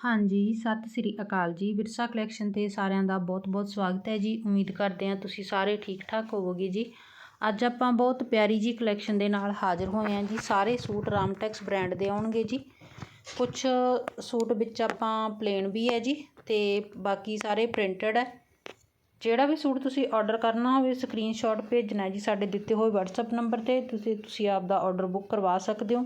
ਹਾਂਜੀ, ਸਤਿ ਸ੍ਰੀ ਅਕਾਲ ਜੀ। ਵਿਰਸਾ ਕਲੈਕਸ਼ਨ ਤੇ ਸਾਰਿਆਂ ਦਾ ਬਹੁਤ-ਬਹੁਤ ਸਵਾਗਤ ਹੈ ਜੀ। ਉਮੀਦ ਕਰਦੇ ਹਾਂ ਤੁਸੀਂ ਸਾਰੇ ਠੀਕ-ਠਾਕ ਹੋਵੋਗੇ ਜੀ। ਅੱਜ ਆਪਾਂ ਬਹੁਤ ਪਿਆਰੀ ਜੀ ਕਲੈਕਸ਼ਨ ਦੇ ਨਾਲ ਹਾਜ਼ਰ ਹੋਏ ਹਾਂ ਜੀ। ਸਾਰੇ ਸੂਟ ਰਾਮਟੈਕਸ ਬ੍ਰਾਂਡ ਦੇ ਆਉਣਗੇ ਜੀ। ਕੁਝ ਸੂਟ ਵਿੱਚ ਆਪਾਂ ਪਲੇਨ ਵੀ ਹੈ ਜੀ ਤੇ ਬਾਕੀ ਸਾਰੇ ਪ੍ਰਿੰਟਡ ਹੈ। ਜਿਹੜਾ ਵੀ ਸੂਟ ਤੁਸੀਂ ਆਰਡਰ ਕਰਨਾ ਹੋਵੇ ਸਕਰੀਨਸ਼ਾਟ ਭੇਜਣਾ ਜੀ ਸਾਡੇ ਦਿੱਤੇ ਹੋਏ WhatsApp ਨੰਬਰ ਤੇ, ਤੁਸੀਂ ਤੁਸੀਂ ਆਪ ਦਾ ਆਰਡਰ ਬੁੱਕ ਕਰਵਾ ਸਕਦੇ ਹੋ।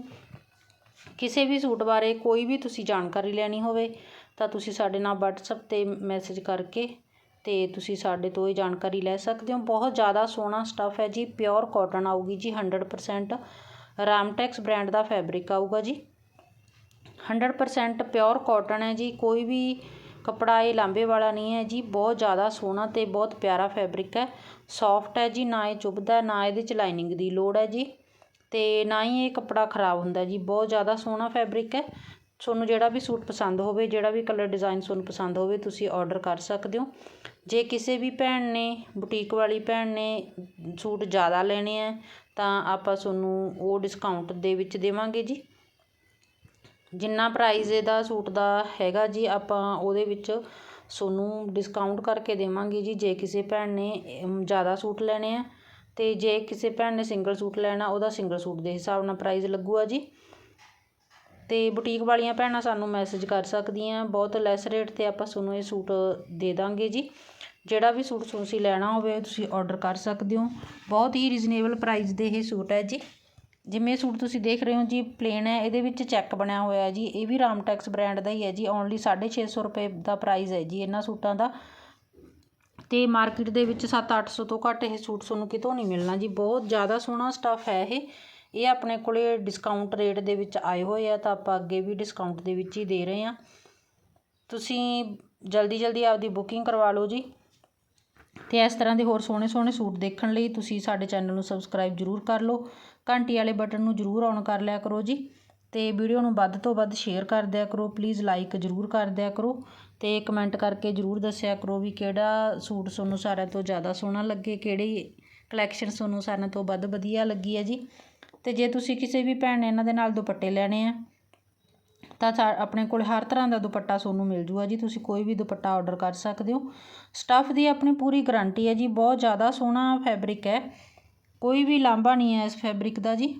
ਕਿਸੇ ਵੀ ਸੂਟ ਬਾਰੇ ਕੋਈ ਵੀ ਤੁਸੀਂ ਜਾਣਕਾਰੀ ਲੈਣੀ ਹੋਵੇ, ਤਾਂ ਤੁਸੀਂ ਸਾਡੇ ਨਾਲ ਵਟਸਐਪ 'ਤੇ ਮੈਸੇਜ ਕਰਕੇ ਅਤੇ ਤੁਸੀਂ ਸਾਡੇ ਤੋਂ ਇਹ ਜਾਣਕਾਰੀ ਲੈ ਸਕਦੇ ਹੋ। ਬਹੁਤ ਜ਼ਿਆਦਾ ਸੋਹਣਾ ਸਟੱਫ ਹੈ ਜੀ ਪਿਓਰ ਕੋਟਨ ਆਊਗੀ ਜੀ 100% ਰਾਮਟੈਕਸ ਬ੍ਰਾਂਡ ਦਾ ਫੈਬਰਿਕ ਆਊਗਾ ਜੀ। 100% ਪਿਓਰ ਕੋਟਨ ਹੈ ਜੀ, ਕੋਈ ਵੀ ਕੱਪੜਾ ਇਹ ਲਾਂਬੇ ਵਾਲਾ ਨਹੀਂ ਹੈ ਜੀ, ਬਹੁਤ ਜ਼ਿਆਦਾ ਸੋਹਣਾ ਤੇ ਬਹੁਤ ਪਿਆਰਾ ਫੈਬਰਿਕ ਹੈ। ਸੌਫਟ ਹੈ ਜੀ, ਨਾ ਇਹ ਚੁੱਭਦਾ, ਨਾ ਇਹਦੇ 'ਚ ਲਾਈਨਿੰਗ ਦੀ ਲੋੜ ਹੈ ਜੀ। ਅਤੇ ਨਾ ਹੀ ਇਹ ਕੱਪੜਾ ਖ਼ਰਾਬ ਹੁੰਦਾ ਜੀ, ਬਹੁਤ ਜ਼ਿਆਦਾ ਸੋਹਣਾ ਫੈਬਰਿਕ ਹੈ। ਤੁਹਾਨੂੰ ਜਿਹੜਾ ਵੀ ਸੂਟ ਪਸੰਦ ਹੋਵੇ, ਜਿਹੜਾ ਵੀ ਕਲਰ ਡਿਜ਼ਾਇਨ ਤੁਹਾਨੂੰ ਪਸੰਦ ਹੋਵੇ, ਤੁਸੀਂ ਔਡਰ ਕਰ ਸਕਦੇ ਹੋ। ਜੇ ਕਿਸੇ ਵੀ ਭੈਣ ਨੇ ਬੁਟੀਕ ਵਾਲੀ ਭੈਣ ਨੇ ਸੂਟ ਜ਼ਿਆਦਾ ਲੈਣੇ ਹੈ, ਤਾਂ ਆਪਾਂ ਤੁਹਾਨੂੰ ਉਹ ਡਿਸਕਾਊਂਟ ਦੇ ਵਿੱਚ ਦੇਵਾਂਗੇ ਜੀ। ਜਿੰਨਾ ਪ੍ਰਾਈਜ਼ ਇਹਦਾ ਸੂਟ ਦਾ ਹੈਗਾ ਜੀ, ਆਪਾਂ ਉਹਦੇ ਵਿੱਚ ਤੁਹਾਨੂੰ ਡਿਸਕਾਊਂਟ ਕਰਕੇ ਦੇਵਾਂਗੇ ਜੀ। ਜੇ ਕਿਸੇ ਭੈਣ ਨੇ ਜ਼ਿਆਦਾ ਸੂਟ ਲੈਣੇ ਆ ਅਤੇ ਜੇ ਕਿਸੇ ਭੈਣ ਨੇ ਸਿੰਗਲ ਸੂਟ ਲੈਣਾ, ਉਹਦਾ ਸਿੰਗਲ ਸੂਟ ਦੇ ਹਿਸਾਬ ਨਾਲ ਪ੍ਰਾਈਜ਼ ਲੱਗੂਗਾ ਜੀ। ਅਤੇ ਬੁਟੀਕ ਵਾਲੀਆਂ ਭੈਣਾਂ ਸਾਨੂੰ ਮੈਸੇਜ ਕਰ ਸਕਦੀਆਂ, ਬਹੁਤ ਲੈਸ ਰੇਟ ਤੇ ਆਪਾਂ ਤੁਹਾਨੂੰ ਇਹ ਸੂਟ ਦੇ ਦਾਂਗੇ ਜੀ। ਜਿਹੜਾ ਵੀ ਸੂਟ ਤੁਸੀਂ ਲੈਣਾ ਹੋਵੇ, ਤੁਸੀਂ ਆਰਡਰ ਕਰ ਸਕਦੇ ਹੋ। ਬਹੁਤ ਹੀ ਰੀਜ਼ਨੇਬਲ ਪ੍ਰਾਈਜ਼ ਦੇ ਇਹ ਸੂਟ ਹੈ ਜੀ। ਜਿਵੇਂ ਸੂਟ ਤੁਸੀਂ ਦੇਖ ਰਹੇ ਹੋ ਜੀ ਪਲੇਨ ਹੈ, ਇਹਦੇ ਵਿੱਚ ਚੈੱਕ ਬਣਿਆ ਹੋਇਆ ਜੀ। ਇਹ ਵੀ ਰਾਮਟੈਕਸ ਬ੍ਰਾਂਡ ਦਾ ਹੀ ਹੈ ਜੀ। ਓਨਲੀ 650 ਰੁਪਏ ਦਾ ਪ੍ਰਾਈਸ ਹੈ ਜੀ ਇਹਨਾਂ ਸੂਟਾਂ ਦਾ। ਤੇ ਮਾਰਕੀਟ ਦੇ ਵਿੱਚ 7-800 ਤੋਂ ਘੱਟ ਇਹ ਸੂਟ ਤੁਹਾਨੂੰ ਕਿਤੋਂ ਨਹੀਂ ਮਿਲਣਾ ਜੀ। ਬਹੁਤ ਜ਼ਿਆਦਾ ਸੋਹਣਾ ਸਟੱਫ ਹੈ ਇਹ। ਇਹ ਆਪਣੇ ਕੋਲੇ ਡਿਸਕਾਊਂਟ ਰੇਟ ਦੇ ਵਿੱਚ ਆਏ ਹੋਏ ਆ, ਤਾਂ ਆਪਾਂ ਅੱਗੇ ਵੀ ਡਿਸਕਾਊਂਟ ਦੇ ਵਿੱਚ ਹੀ ਦੇ ਰਹੇ ਹਾਂ। ਤੁਸੀਂ ਜਲਦੀ ਜਲਦੀ ਆਪਦੀ ਬੁਕਿੰਗ ਕਰਵਾ ਲਓ ਜੀ। ਤੇ ਇਸ ਤਰ੍ਹਾਂ ਦੇ ਹੋਰ ਸੋਹਣੇ ਸੋਹਣੇ ਸੂਟ ਦੇਖਣ ਲਈ ਤੁਸੀਂ ਸਾਡੇ ਚੈਨਲ ਨੂੰ ਸਬਸਕ੍ਰਾਈਬ ਜ਼ਰੂਰ ਕਰ ਲਓ। ਘੰਟੀ ਵਾਲੇ ਬਟਨ ਨੂੰ ਜ਼ਰੂਰ ਔਨ ਕਰ ਲਿਆ ਕਰੋ ਜੀ। ਅਤੇ ਵੀਡੀਓ ਨੂੰ ਵੱਧ ਤੋਂ ਵੱਧ ਸ਼ੇਅਰ ਕਰ ਦਿਆ ਕਰੋ ਪਲੀਜ਼ ਲਾਈਕ ਜ਼ਰੂਰ ਕਰ ਦਿਆ ਕਰੋ ਅਤੇ ਕਮੈਂਟ ਕਰਕੇ ਜ਼ਰੂਰ ਦੱਸਿਆ ਕਰੋ ਵੀ ਕਿਹੜਾ ਸੂਟ ਤੁਹਾਨੂੰ ਸਾਰਿਆਂ ਤੋਂ ਜ਼ਿਆਦਾ ਸੋਹਣਾ ਲੱਗੇ, ਕਿਹੜੀ ਕਲੈਕਸ਼ਨ ਤੁਹਾਨੂੰ ਸਾਰਿਆਂ ਤੋਂ ਵੱਧ ਵਧੀਆ ਲੱਗੀ ਹੈ ਜੀ। ਅਤੇ ਜੇ ਤੁਸੀਂ ਕਿਸੇ ਵੀ ਭੈਣ ਨੇ ਇਹਨਾਂ ਦੇ ਨਾਲ ਦੁਪੱਟੇ ਲੈਣੇ ਆ, ਤਾਂ ਆਪਣੇ ਕੋਲ ਹਰ ਤਰ੍ਹਾਂ ਦਾ ਦੁਪੱਟਾ ਤੁਹਾਨੂੰ ਮਿਲ ਜੂਗਾ ਜੀ, ਤੁਸੀਂ ਕੋਈ ਵੀ ਦੁਪੱਟਾ ਆਰਡਰ ਕਰ ਸਕਦੇ ਹੋ। ਸਟੱਫ ਦੀ ਆਪਣੀ ਪੂਰੀ ਗਾਰੰਟੀ ਹੈ ਜੀ, ਬਹੁਤ ਜ਼ਿਆਦਾ ਸੋਹਣਾ ਫੈਬਰਿਕ ਹੈ, ਕੋਈ ਵੀ ਲਾਂਭਾ ਨਹੀਂ ਹੈ ਇਸ ਫੈਬਰਿਕ ਦਾ ਜੀ।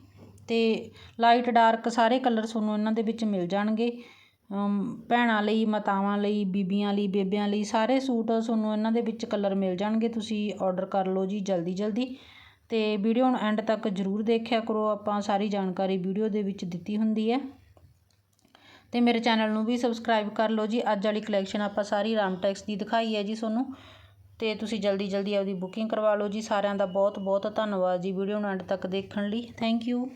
ਅਤੇ ਲਾਈਟ ਡਾਰਕ ਸਾਰੇ ਕਲਰ ਤੁਹਾਨੂੰ ਇਹਨਾਂ ਦੇ ਵਿੱਚ ਮਿਲ ਜਾਣਗੇ। ਭੈਣਾਂ ਲਈ, ਮਾਤਾਵਾਂ ਲਈ, ਬੀਬੀਆਂ ਲਈ, ਬੇਬਿਆਂ ਲਈ ਸਾਰੇ ਸੂਟ ਤੁਹਾਨੂੰ ਇਹਨਾਂ ਦੇ ਵਿੱਚ ਕਲਰ ਮਿਲ ਜਾਣਗੇ। ਤੁਸੀਂ ਔਡਰ ਕਰ ਲਓ ਜੀ ਜਲਦੀ ਜਲਦੀ। ਅਤੇ ਵੀਡੀਓ ਨੂੰ ਐਂਡ ਤੱਕ ਜ਼ਰੂਰ ਦੇਖਿਆ ਕਰੋ। ਆਪਾਂ ਸਾਰੀ ਜਾਣਕਾਰੀ ਵੀਡੀਓ ਦੇ ਵਿੱਚ ਦਿੱਤੀ ਹੁੰਦੀ ਹੈ। ਅਤੇ ਮੇਰੇ ਚੈਨਲ ਨੂੰ ਵੀ ਸਬਸਕ੍ਰਾਈਬ ਕਰ ਲਓ ਜੀ। ਅੱਜ ਵਾਲੀ ਕਲੈਕਸ਼ਨ ਆਪਾਂ ਸਾਰੀ ਰਾਮਟੈਕਸ ਦੀ ਦਿਖਾਈ ਹੈ ਜੀ ਤੁਹਾਨੂੰ। ਅਤੇ ਤੁਸੀਂ ਜਲਦੀ ਜਲਦੀ ਆਪਦੀ ਬੁਕਿੰਗ ਕਰਵਾ ਲਓ ਜੀ। ਸਾਰਿਆਂ ਦਾ ਬਹੁਤ ਬਹੁਤ ਧੰਨਵਾਦ ਜੀ ਵੀਡੀਓ ਨੂੰ ਐਂਡ ਤੱਕ ਦੇਖਣ ਲਈ। Thank you